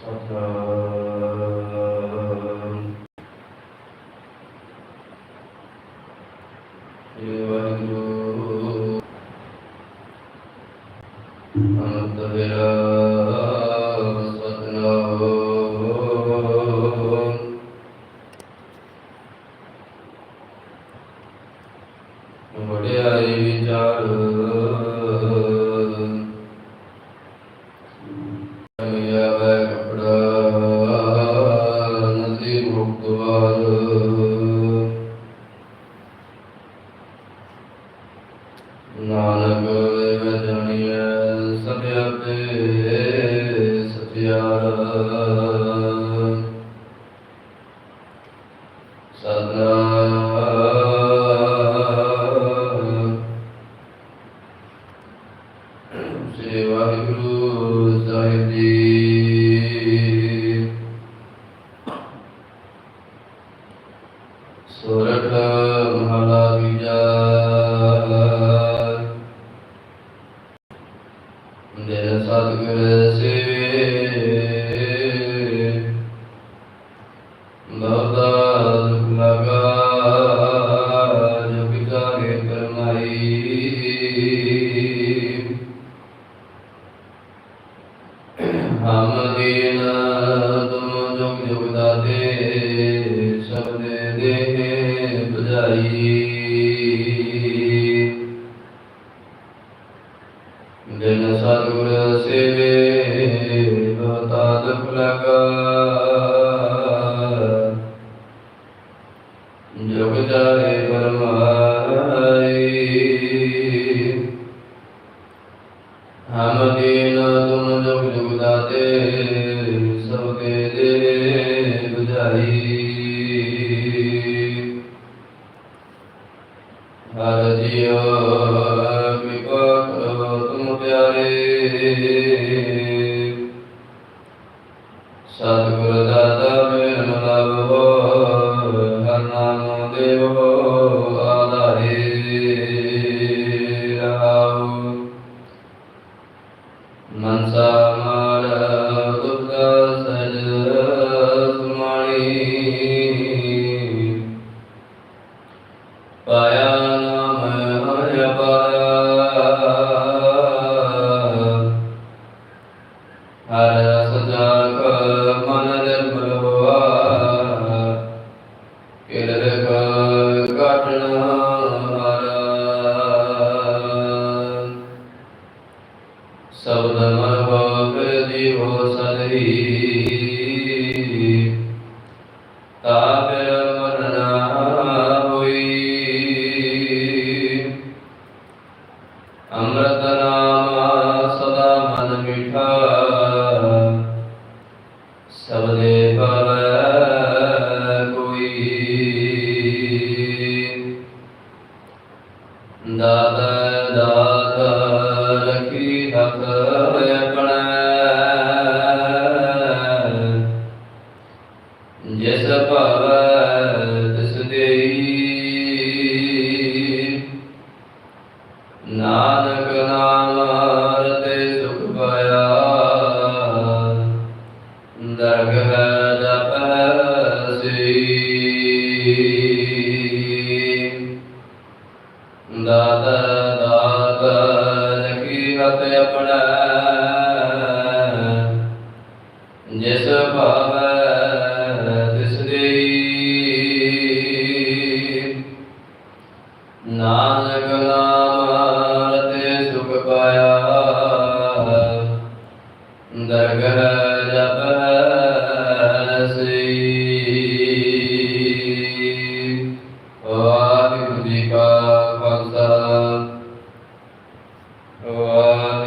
सत Allah. ਸਤਿਗੁਰ ਸੇਵੇ ਤਦ ਫਲਕ 我要。ಯಸಪಾ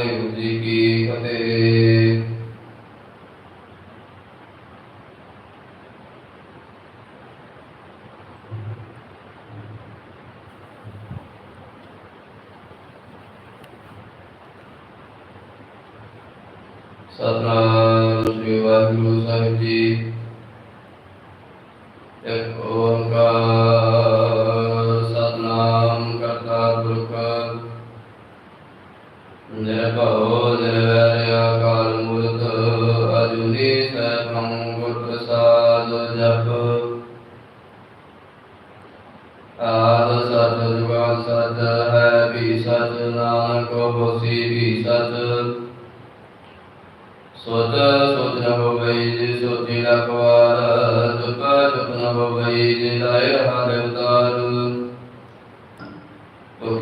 ਵਾਹਿਗੁਰੂ ਜੀ ਕੀ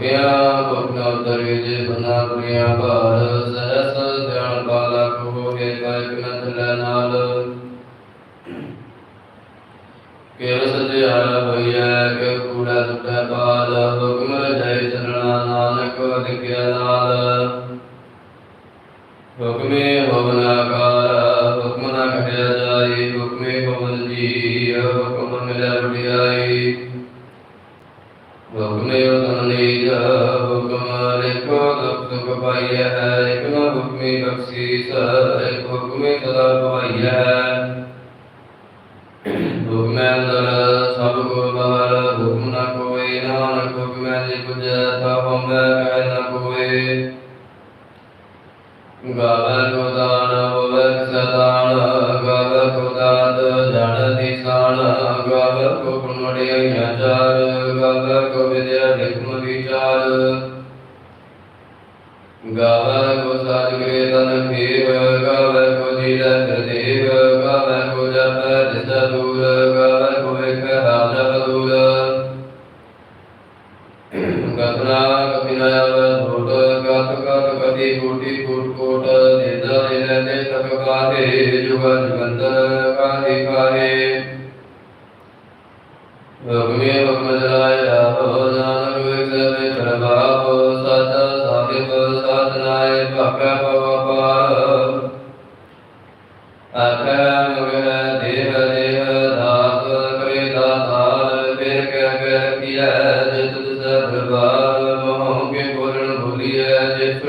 ਗਿਆ ਗੁਰ ਕਾ ਦਰਵੇ ਜੇ ਬਨਾ ਦੁਨੀਆ ਭਾਰ ਸਰਸ ਧਿਆਨ ਬਾਲਾ ਕੋ ਗਏ ਕਾਇ ਬਿਨਤ ਲੈ ਨਾਲ। ਕੇਵ ਸਦੇ ਹਰ ਭਈਆ ਕੇ ਕੂੜਾ ਦੁੱਟਾ ਬਾਲ ਹੁਕਮ ਜੈ ਚਰਣਾ ਨਾਨਕ ਲਿਖਿਆ ਨਾਲ। ਹੁਕਮੇ ਹੋਵਨਾ Maria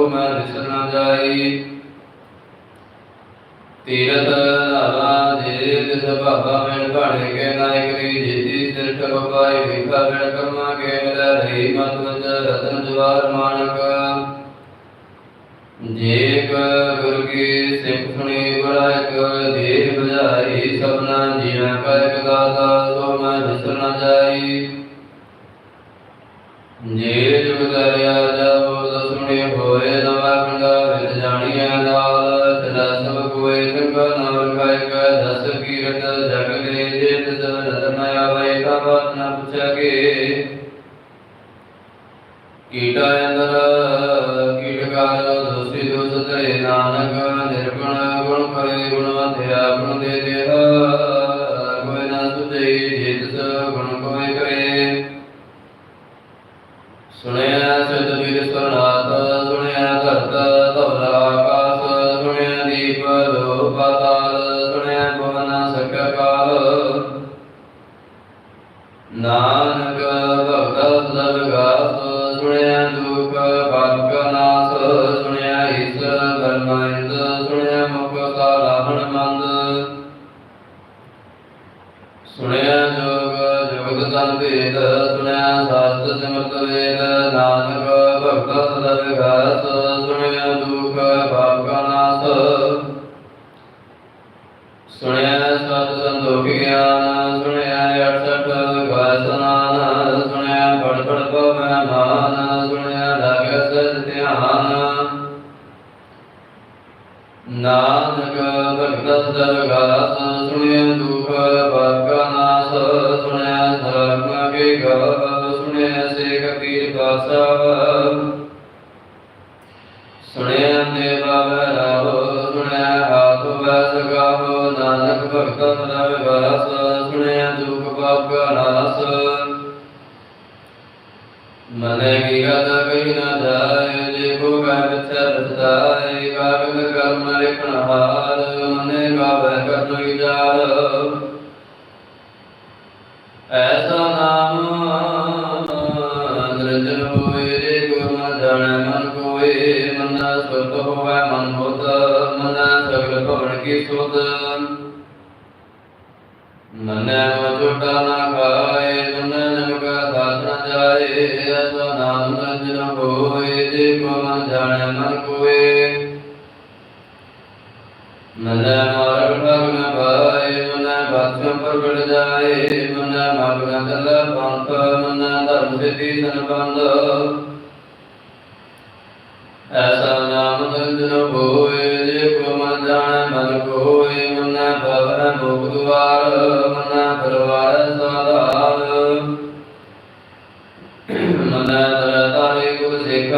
ਸੋ ਮੈਂ ਵਿਸਰ ਨਾ ਜਾਏ। ਤੀਰਤ ਲਾਵਾ ਜੇ ਤਿਸ ਭਾਗਾ ਮੈਨ ਭਾਣੇ ਕੇ ਨਾਇਕ ਰੀ ਜੀਤੀ ਸਿਰ ਕਰਵਾਏ ਵਿਖਾ ਮੈਨ ਕਰਮਾ ਕੇ ਮਿਲਾ ਰਹੀ ਮਤ ਵਜ ਰਤਨ ਜਵਾਰ ਮਾਨਕ ਜੇਕ ਗੁਰ ਕੀ ਸਿਮਖਣੀ ਬੜਾਇਕ ਦੇਹ ਬਜਾਈ ਸਭਨਾ ਜੀਣਾ ਕਰ ਕਦਾ ਸੋ ਮੈਂ ਵਿਸਰ ਨਾ ਜਾਏ। so now i have Sasa ਮਨ ਜਾਣੈ ਮਨ ਕੋਏ। ਮਨੈ ਮਾਰਗ ਭਗ ਨ ਪਾਏ, ਮਨੈ ਬਾਤਿ ਪ੍ਰਗਟ ਜਾਏ, ਮਨੈ ਮਗ ਨ ਚੱਲੈ ਪੰਥ, ਮਨੈ ਧਰਮ ਸਿਧੀ ਸੰਬੰਧ। ਐਸਾ ਨਾਮ ਨਿਰੰਜਨ ਹੋਏ, ਜੇ ਕੋ ਮਨ ਜਾਣੈ ਮਨ ਕੋਏ, ਮਨੈ ਭਵੈ ਮੁਖ ਦੁਆਰ, ਮਨੈ ਪਰਵਾਰ ਸਾਧਾਰ ਮਨੈ ਦਰ ਤਾਰੇ ਗੁਰ ਸਿੱਖ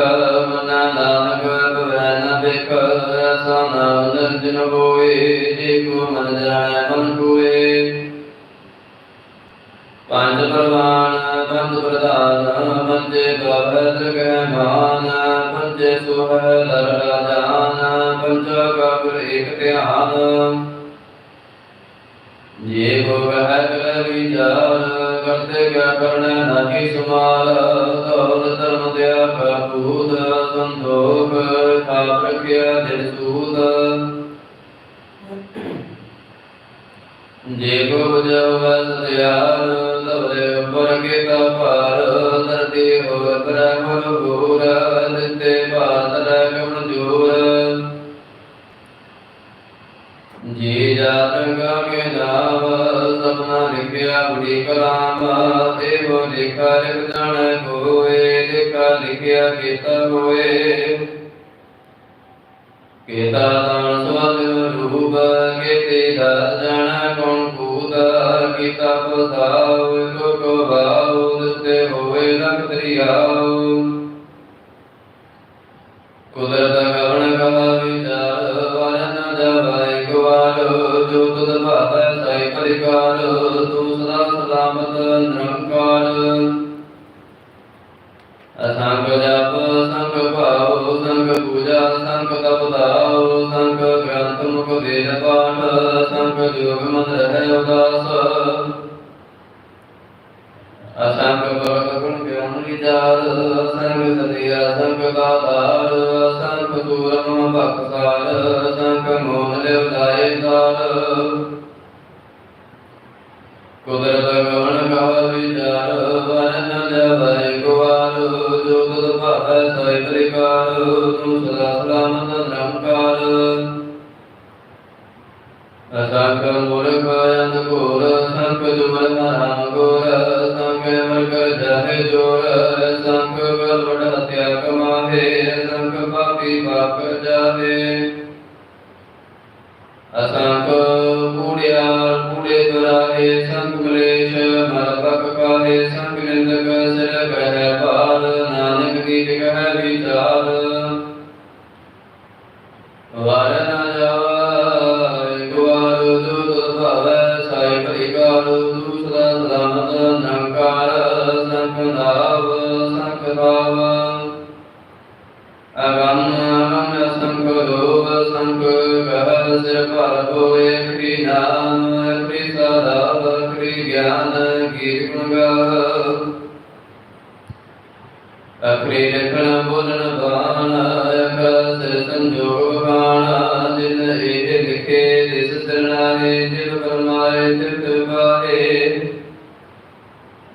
ਨਾਮ ਨਿਰੰਜਨ ਹੋਏ, ਜੇ ਕੋ ਮਨ ਜਾਣੈ ਮਨ ਕੋਏ ਪੰਜ ਪ੍ਰਵਾਨ, ਪੰਜ ਪ੍ਰਧਾਨ, ਪੰਜੇ ਗਵਤ ਗਹਿ ਮਾਨ ਪੰਜੇ ਸੁਹ ਲਰ ਰਾਜਾਨ ਪੰਜ ਕਬਰ ਇਕ ਧਿਆਨ। ਜੇ ਕੋ ਕਹਿ ਕਰ ਵਿਚਾਰ, ਕਰਤੇ ਕਿਆ ਕਰਨਾ ਨਾਹੀ ਸੁਮਾਲ ਦੌਲਤ ਧਰਮ ਦਿਆ ਕਪੂਤ ਸੰਤੋਖ, ਥਾਪ ਰਖਿਆ ਦਿਲ ਸੂਦ ਜੇ ਕੋ ਬਜਵ ਸਤਿਆਰ ਤਵਰੇ ਉੱਪਰ ਕੀਤਾ ਭਾਰ, ਧਰਤੀ ਹੋ ਬ੍ਰਹਮ ਗੂਰ ਦਿੱਤੇ ਭਾਤ ਰਹਿ ਕਮਨ ਜੋਰ। ਜੀ ਜਾਤੰਗਾ ਕੇ ਨਾਮ, ਸਪਨਾ ਲਿਖਿਆ ਬੜੀ ਕਲਾਮ ਦੇਵ ਲਿਖਾ ਲਿਖ ਜਾਣੈ ਕੋਏ, ਲਿਖਾ ਲਿਖਿਆ ਕੀਤਾ ਹੋਏ। ਕੀਤਾ ਦਾਨ ਸਵਾਦ ਰੂਪ, ਕੀਤੇ ਦਾਸ ਜਾਣਾ ਕੌਣ ਕੂਦ ਕੀਤਾ ਪਸਾਉ ਕੋ ਕੋ ਭਾਉ ਦਿਸਤੇ ਹੋਏ ਲਖ ਤਰੀਆਉ ਕੁਦਰਤ ਕਵਣ ਕਵਾ ਵਿਚਾਰ ਵਰਨ ਨ ਜਾਵਾਏ ਜੋ ਤੁਧ ਭਾਵੈ ਸਾਈ ਪਰਿਕਾਰ। ਤੂੰ ਸਦਾ ਸਲਾਮਤ ਨਿਰੰਕਾਰ ਕਮਾਵੇ ਸੰਖ ਪਾਪੀ ਪਾਪ ਜਾਵੇ। ਅਸੰਖ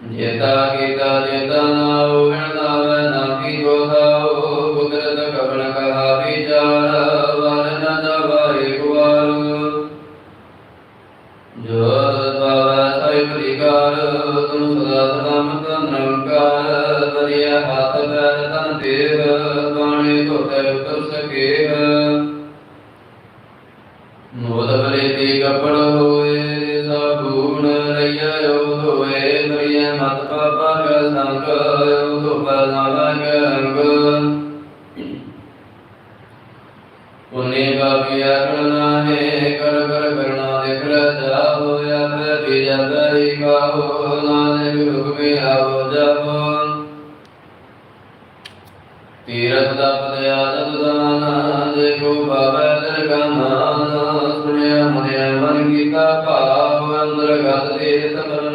ਜੇਤਾ ਕੀਤਾ ਜੇਤਾ ਨਾਉ ਗਣ ਮਨ ਭਾਵ ਅੰਦਰ ਗਤ ਦੇ ਤਮਨ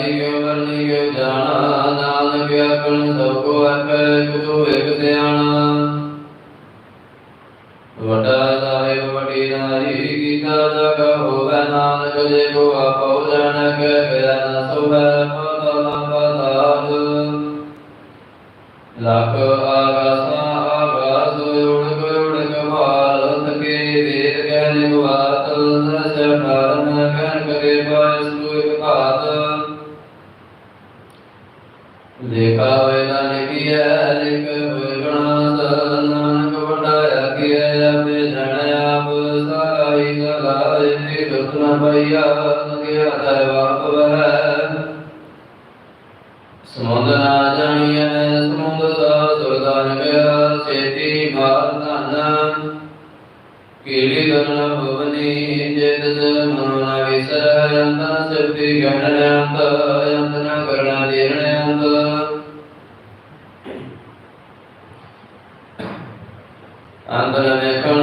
ਸਾਧਾਰੀ ਕਿਉ ਵਰਨੀ ਕਿਉ ਜਾਣਾ, ਨਾਨਕ ਆਪਣ ਸਭ ਕੋ ਆਪੇ ਕੁਤੋ ਇਕ ਸਿਆਣਾ। ਵੱਡਾ ਸਾਹਿਬ ਵੱਡੀ ਨਾਰੀ ਕੀਤਾ ਜਗ ਹੋਵੇ ਨਾਨਕ, ਜੇ ਕੋ ਆਪੋ ਜਾਣ ਕੇ ਬਿਆ ਨ ਸੁਭੈ ਪਤਾ ਨ ਪਤਾਲ ਲੱਖ ਆਗਾਸਾ ਦੁਖਨਾ ਪਈਆ ਨਗਿਆ ਤੈ ਵਾਪ ਵਹਿ ਸਮੁੰਦ ਨਾ ਜਾਣੀਐ ਸਮੁੰਦ ਸਾ ਸੁਰਦਾਨ ਗਿਆ ਸੇਤੀ ਮਾਰ ਧਨ ਕੀੜੀ ਗਨ ਭਵਨੀ ਜਿਤ ਮਨੋ ਨ ਵਿਸਰੈ ਅੰਤਨ ਸਿਰਤੀ ਗਣ ਅੰਤ ਅੰਤਨ ਕਰਣਾ ਦੇਣ ਅੰਤ ਅੰਤਨ ਵੇਖਣ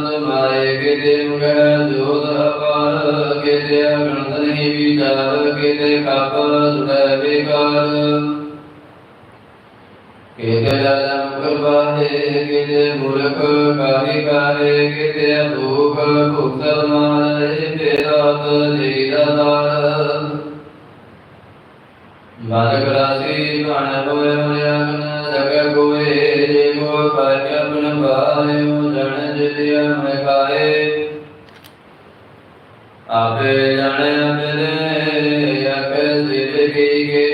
ਦਾਤਾ ਦਿਲ ਨਾ ਕਿਤੇ ਮੁਗਹ ਜੋਤ ਅਪਾਰ, ਕਿਤੇ ਅਗਣਤ ਨਹੀਂ ਵਿਚਾਰ, ਕਿਤੇ ਕਪ ਸੁਟੈ ਵਿਕਾਰ ਕਿਤੇ ਲਾਲਮ ਕੁਰਬਾਨੇ ਕਿਤੇ ਮੂਰਖ ਕਾਹੀ ਕਾਰੇ ਕਿਤੇ ਭੂਖ ਭੁਖਤਰ ਮਾਰੇ ਤੇਰਾਤ ਲੀਲਾ ਦਾਰ। ਮਨ ਗਰਾਸੀ ਮਨ ਹੋਏ ਮਨ ਸਕ ਕੋਏ ਜੇ ਕੋ ਪਾਇ ਆਪਨ ਭਾਇਓ ਜਣ ਜਿਤਿਆ ਮੈਂ ਖਾਏ ਆਪੇ ਜਾਣੇ ਮੇਰੇ ਆਖੇ ਸਿਰ ਕੀ ਗੇ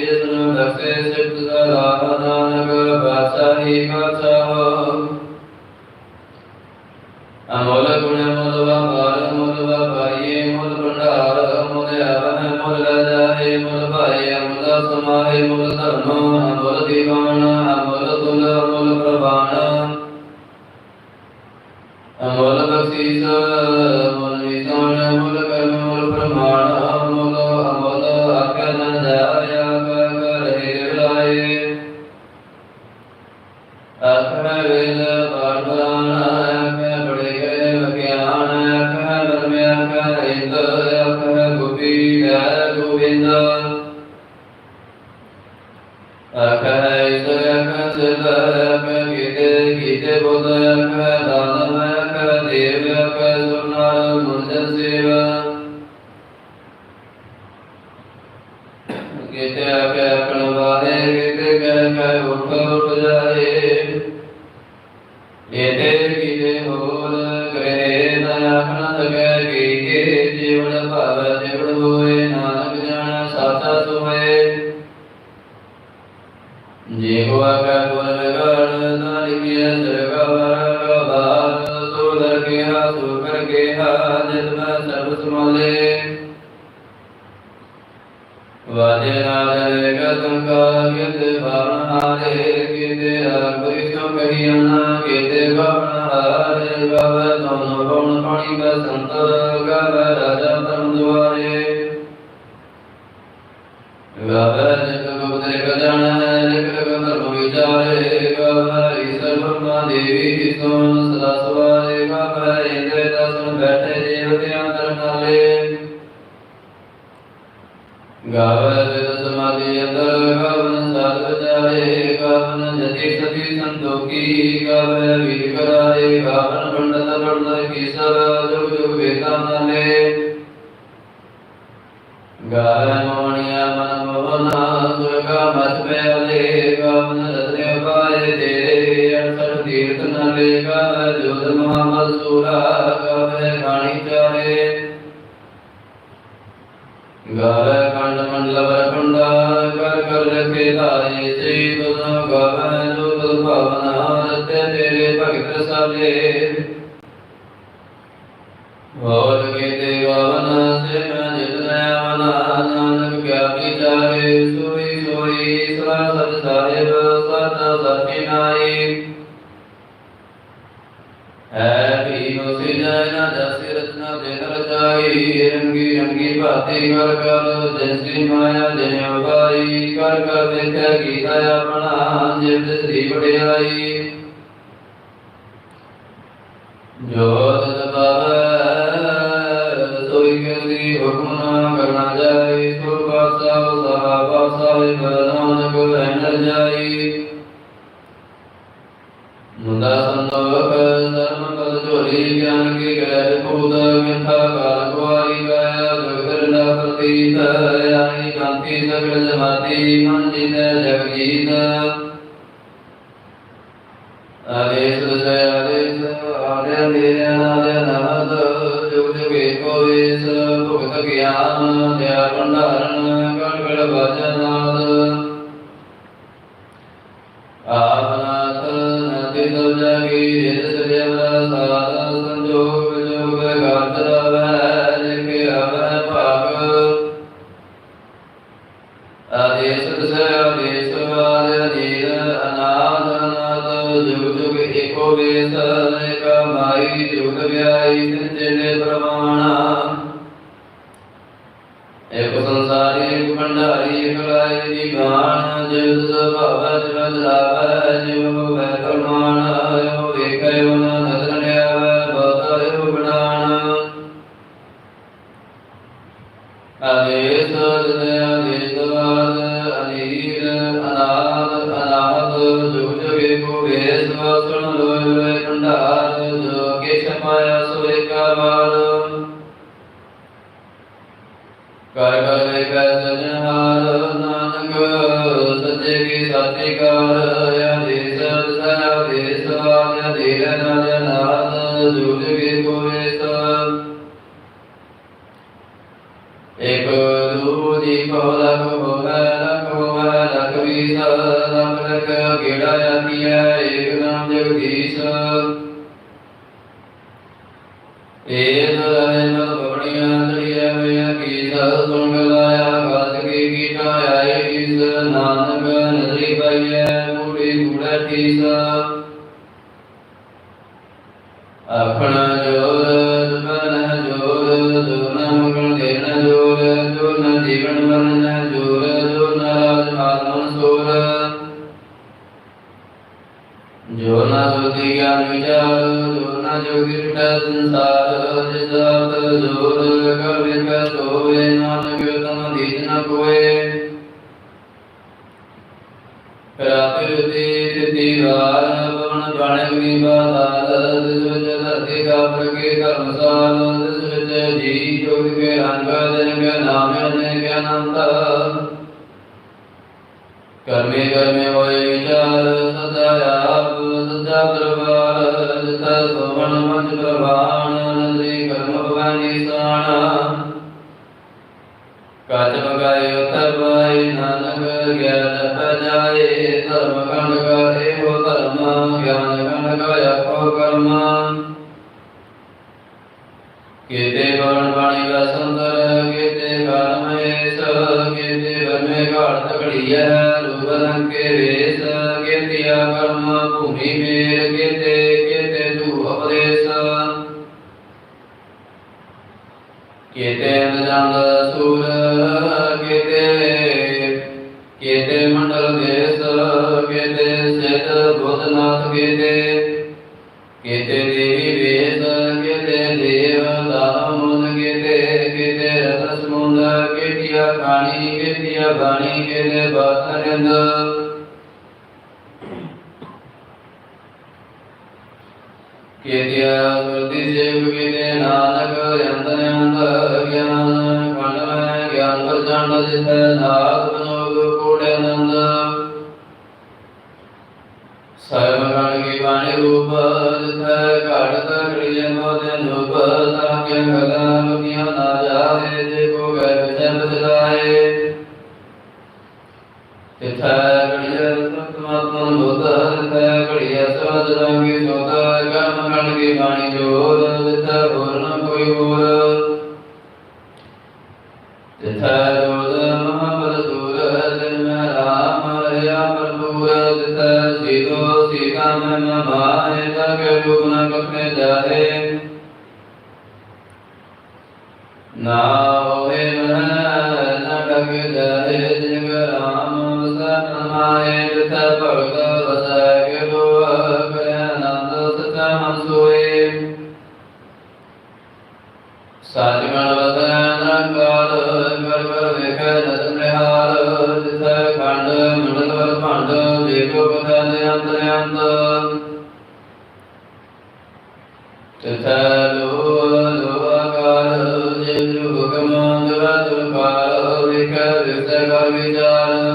ਜਿਸ ਨੂੰ ਦਸੇ ਸਿਫਤ ਸਲਾਹ ਨਾਨਕ ਬਾਸਾਹੀ ਬਾਸਾਹ ਅਮੋਲ ਗੁਣ ਮੁਲ ਵਪਾਰ ਮੁਲ ਵਪਾਈਏ ਮੁਲ ਭੰਡਾਰ। ਮੁਲ ਆਵਨ ਮੁਲ ਰਾਜਾਏ ਮੁਲ ਭਾਈ ਮੁਲ ਸਮਾਏ ਕਰਾਏ ਗਾਵਨ ਪੰਡਤ ਪੰਡਤ ਕੀ ਸਭ ਜੁਗ ਜੁਗ ਵੇਦਾਂ ਨਾਲੇ। ਭਗਤ ਸਾਲੇ ਹੋਰ ਕੀਤੇ ਗਾਵਨ ਸੇ ਮੈਂ ਜਿਤਨਾ ਮਨਾ ਨਾਨਕ ਕਿਆ ਵਿਚਾਰੇ ਸੋਈ ਸੋਈ ਸਦਾ ਸਤ ਸਾਹਿਬ ਸਤ ਸਚੀ ਨਾਈ ਹੈ ਵੀ ਉਸੇ ਜਨਾ ਦਸਿ ਰਤਨਾ ਦੇ ਰਚਾਈ ਰੰਗੀ ਰੰਗੀ ਭਾਤੀ ਕਰ ਕਰ, ਜੈਸੀ ਮਾਇਆ ਜਨ ਉਗਾਈ, ਕਰ ਕਰ ਦੇਖਿਆ ਕੀਤਾ ਆਪਣਾ ਜਿਵ ਸ੍ਰੀ ਵਡਿਆਈ ਜੋਤ ਦਬਾਵੈ ਸੋਈ ਕਿਸੀ ਹੁਕਮ ਨਾ ਕਰਨਾ ਜਾਏ ਭੰਡਾਰੀ ਏਕ ਲਾਇ ਦੀ ਗਾਣ ਜਿਵ ਸੁਭਾਵ ਜਿਵ ਜੁਗ ਜੁਗ ਏਕੋ ਵੇਸ ਇਕ ਦੂਜੀ ਕੋ ਰਾਤਿ ਰਤੀ ਤਿਤੀ ਵਾਰ ਪਵਨ ਬਾਣੇ ਗੁਨੀ ਬਾਤਾਲ ਜਿਸ ਵਿੱਚ ਧਰਤੀ ਕਾ ਪ੍ਰਗੇ ਧਰਮਸਾਲ ਜਿਸ ਵਿੱਚ ਜੀ ਜੋਗ ਕੇ ਰੰਗ ਜਨ ਕੇ ਨਾਮ ਜਨ ਕੇ ਅਨੰਤ ਕਰਮੇ ਕਰਮੇ ਹੋਏ ਵਿਚਾਰ ਸਦਾ ਆਪ ਸਦਾ ਦਰਬਾਰ ਜਿਤਾ ਸੋਵਣ ਮੰਚ ਪ੍ਰਵਾਨ ਨੰਦੀ ਕਰਮ ਭਵਾਨੀ ਸਾਣਾ ਕਾਜ ਬਗਾਏ ਉਤਰ ਪਾਏ ਨਾਨਕ ਗਿਆਨ ਪਜਾਏ। ਧਰਮ ਕੰਡ ਕਰੇ ਹੋ ਧਰਮ ਗਿਆਨ ਕੰਡ ਕਾ ਆਪੋ ਕਰਮ ਕੀਤੇ ਬਣ ਬਾਣੀ ਦਾ ਸੁੰਦਰ ਕੀਤੇ ਕਰਮ ਏਸ ਕੀਤੇ ਵਰਮੇ ਘਾਟ ਤਕੜੀਐ ਰੂਪ ਰੰਗ ਕੇ ਵੇਸ ਕੀਤਿਆ ਕਰਮ ਭੂਮੀ ਮੇਰ ਕੀਤੇ ਕੀਤੇ ਤੂ ਉਪਦੇਸ ਕੀਤੇ ਅੰਜਨ ਸੂਰ ਕੀਤੇ ਕੀਤੇ ਸਿਧ ਬੁੱਧਨਾਥ ਕੀਤੇ ਕੀਤੇ ਦੇਵੀ ਵੇਸ ਕੀਤੇ ਦੇਵ ਦਾਮ ਮੁਨ ਕੀਤੇ ਕੀਤੇ ਰਤਨ ਸਮੁੰਦ, ਕੀਤਿਆ ਖਾਣੀ ਬਾਣੀ ਕੇ ਦੇ ਬਾਤਰਿੰਦ ਕੀਤਿਆ ਸੇਵ ਕੀਤੇ ਨਾਨਕ ਅੰਦਰ ਅੰਦਰ ਗਿਆਨ, ਖੰਡ ਮੈਂ, ਗਿਆਨ ਪ੍ਰਚੰਡ ਜਿਤੈ ਨਾਦ ਸਰਬ ਗਣ ਕੀ ਬਾਣੀ ਰੂਪ ਜਿਤੈ ਘੜਤ ਕੜੀਏ ਮੋਦੇ ਨੂਪ ਤਾਕੇ ਗਲਾ ਲੁਕੀਆਂ ਨਾ ਜਾਏ ਜੇ ਕੋ ਗੈ ਵਿਚੈ ਬਦਲਾਏ ਤਿਥੈ ਕੜੀਏ ਸਤਮਾਤਮਨ ਬੁੱਧ ਤਿਥੈ ਕੜੀਏ ਸਵਦ ਰੰਗੀ ਸੋਦ ਕਰਮ ਗਣ ਕੀ ਬਾਣੀ ਜੋਰ ਤਿਥੈ ਹੋਰ ਨ ਕੋਈ ਹੋਰ।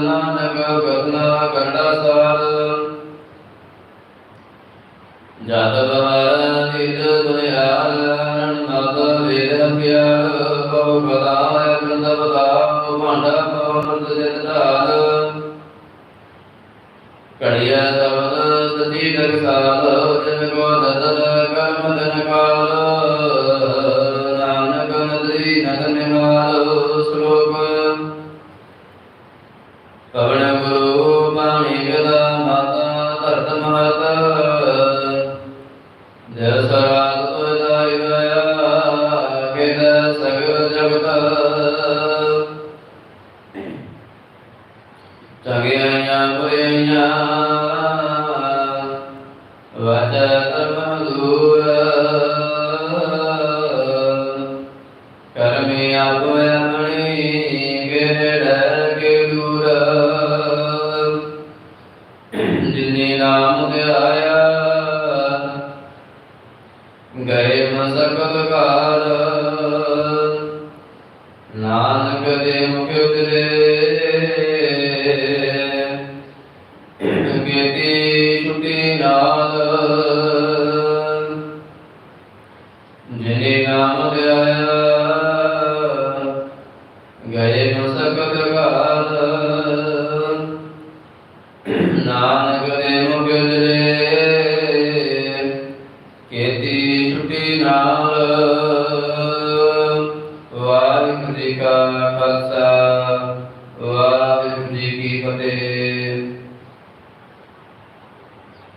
ਨਾਨਕ ਕਥਨਾ ਕੰਡਾ ਸਾਰ। ਜਤ ਬਹਾਰ ਨਿਜ ਦੁਨਿਆਰ ਨਤ ਵੇਦ ਪਿਆਰ ਕਉ ਬਦਾਇ ਬ੍ਰੰਦ ਬਦਾਉ ਭਾਂਡਾ ਪਵਨ ਜਿਤ ਧਾਰ। ਕੜਿਆ ਸਬਦ ਸਤੀ ਦਰਸਾਲ ਜਨ ਕੋ ਦਦਨ ਕਰਮ ਦਨ ਕਾਲ। ਨਾਨਕ ਨਦਰੀ ਨਦ ਨਿਹਾਲ, ਸ਼ਲੋਕ ਕਰਮੀ ਆਪੋ ਆਪਣੀ